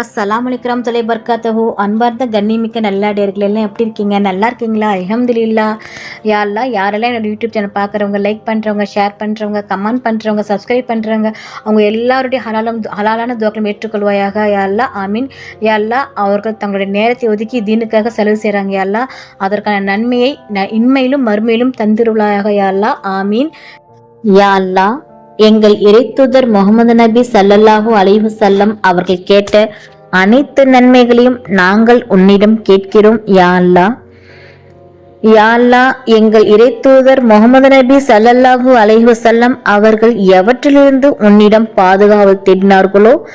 அஸ்லாம் அலைக்ரம் தொலை பர்காத்தஹு அன்பார்ந்த கண்ணிமிக்க நல்லாடியர்கள் எல்லாம் எப்படி இருக்கீங்க? நல்லா இருக்கீங்களா? அல்ஹம்துலில்லா. யாரெல்லாம் யாரெல்லாம் என்னோட யூடியூப் சேனல் பார்க்குறவங்க லைக் பண்ணுறவங்க ஷேர் பண்ணுறவங்க கமெண்ட் பண்ணுறவங்க சப்ஸ்கிரைப் பண்ணுறவங்க அவங்க எல்லாருடைய ஹலாலும் ஹலாலான துவக்கம் ஏற்றுக்கொள்வாயாக. யாரெல்லாம் ஆமீன். யாரெல்லாம் அவர்கள் தங்களுடைய நேரத்தை ஒதுக்கி தீனுக்காக செலவு செய்கிறாங்க யாரெல்லாம் அதற்கான நன்மையை ந இன்மையிலும் மறுமையிலும் தந்திருவாயாக யாரெல்லாம் ஆமீன். யா எங்கள் இறைத்தூதர் முகமது நபி சல்லல்லாஹூ அலைஹி வஸல்லம் அவர்கள் கேட்ட அனைத்து நன்மைகளையும் நாங்கள் உன்னிடம் கேட்கிறோம் யா அல்லாஹ் யா எங்கள் இறைத்தூதர் முகமது நபி சல்லல்லாஹூ அலைஹுசல்லம் அவர்கள் எவற்றிலிருந்து உன்னிடம் பாதுகாவல் தேடினார்களோ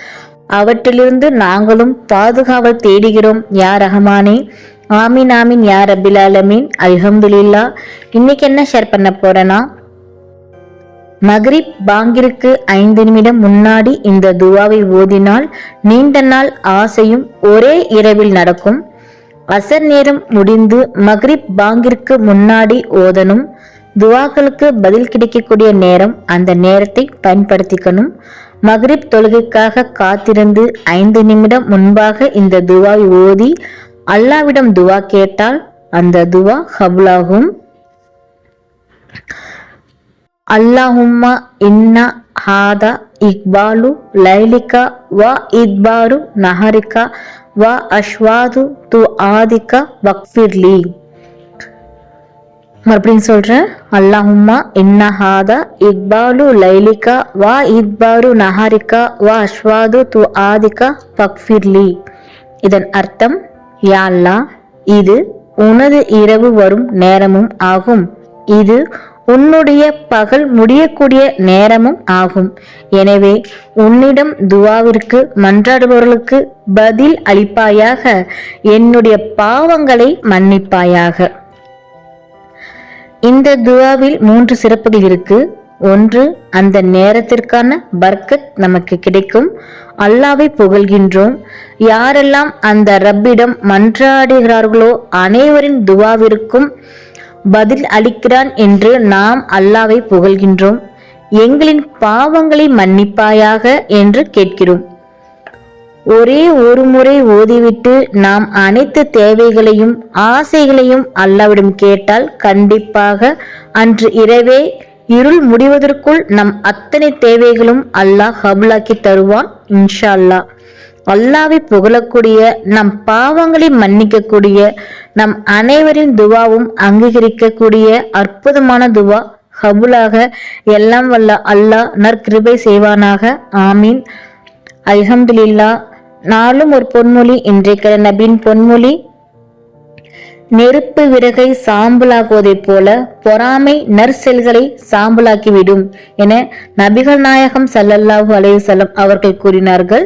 அவற்றிலிருந்து நாங்களும் பாதுகாவல் தேடுகிறோம் யா ரஹமானே. ஆமீன் ஆமீன் யா ரபில் ஆலமீன். அல்ஹம்துல்லா இன்னைக்கு என்ன ஷேர் பண்ண போறேன்னா மக்ரிப் பாங்கிற்கு ஐந்து நிமிடம் முன்னாடி இந்த துவாவை ஓதினால் நீண்ட நாள் ஆசையும் ஒரே இரவில் நடக்கும். அசர் நேரம் முடிந்து மக்ரிப் பாங்கிற்கு முன்னாடி ஓதணும். துவாக்களுக்கு பதில் கிடைக்கக்கூடிய நேரம் அந்த நேரத்தை பயன்படுத்திக்கணும். மக்ரிப் தொழுகைக்காக காத்திருந்து ஐந்து நிமிடம் முன்பாக இந்த துவாவை ஓதி அல்லாவிடம் துவா கேட்டால் அந்த துவா ஹபுலாகும் அல்லாஹும்மா இன்ன ஹாதா இக்பாலு லைலிகா வ இக்பாரு நஹரிகா வ அஷ்வாது து ஆதிகா வக்ஃபிர்லி. மறுபடியும் சொல்றேன். அல்லாஹும்மா இன்னஹாதா இக்பாலு லைலிகா வ இக்பாரு நஹரிகா வ அஷ்வாது து ஆதிகா பக்ஃபிர்லி இதன் அர்த்தம் யாழ்லா இது உனது இரவு வரும் நேரமும் ஆகும். இது உன்னுடைய பகல் முடியக்கூடிய நேரமும் ஆகும். எனவே உன்னிடம் துவாவிற்கு மன்றாடுபவர்களுக்கு பதில் அளிப்பாயாக என்னுடைய பாவங்களை மன்னிப்பாயாக. இந்த துவாவில் மூன்று சிறப்புகள் இருக்கு. ஒன்று அந்த நேரத்திற்கான பர்க்கத் நமக்கு கிடைக்கும். அல்லாவை புகழ்கின்றோம். யாரெல்லாம் அந்த ரப்பிடம் மன்றாடுகிறார்களோ அனைவரின் துவாவிற்கும் பதில் அளிக்கிறான் என்று நாம் அல்லாவை புகழ்கின்றோம். எங்களின் பாவங்களை மன்னிப்பாயாக என்று கேட்கிறோம். ஒரே ஒரு முறை ஓதிவிட்டு நாம் அனைத்து தேவைகளையும் ஆசைகளையும் அல்லாவிடம் கேட்டால் கண்டிப்பாக அன்று இரவே இருள் முடிவதற்குள் நம் அத்தனை தேவைகளும் அல்லாஹ் ஹபுலாக்கி தருவான் இன்ஷா அல்லாஹ். அல்லாவை புகழக்கூடிய நம் பாவங்களை மன்னிக்கக்கூடிய நம் அனைவரின் துவாவும் அங்கீகரிக்கக்கூடிய அற்புதமான துவா ஹபுலாக எல்லாம் வல்ல அல்லாஹ் நற்கிருபை செய்வானாக. ஆமீன். அல்ஹம்துலில்லா நாளும் ஒரு பொன்மொழி இன்றைக்கு நபின் பொன்மொழி. நெருப்பு விறகை சாம்பலாக்குவதைப் போல பொறாமை நற்செல்களை சாம்பலாக்கிவிடும் என நபிகள் நாயகம் சல்லல்லாஹு அலையுசல்லம் அவர்கள் கூறினார்கள்.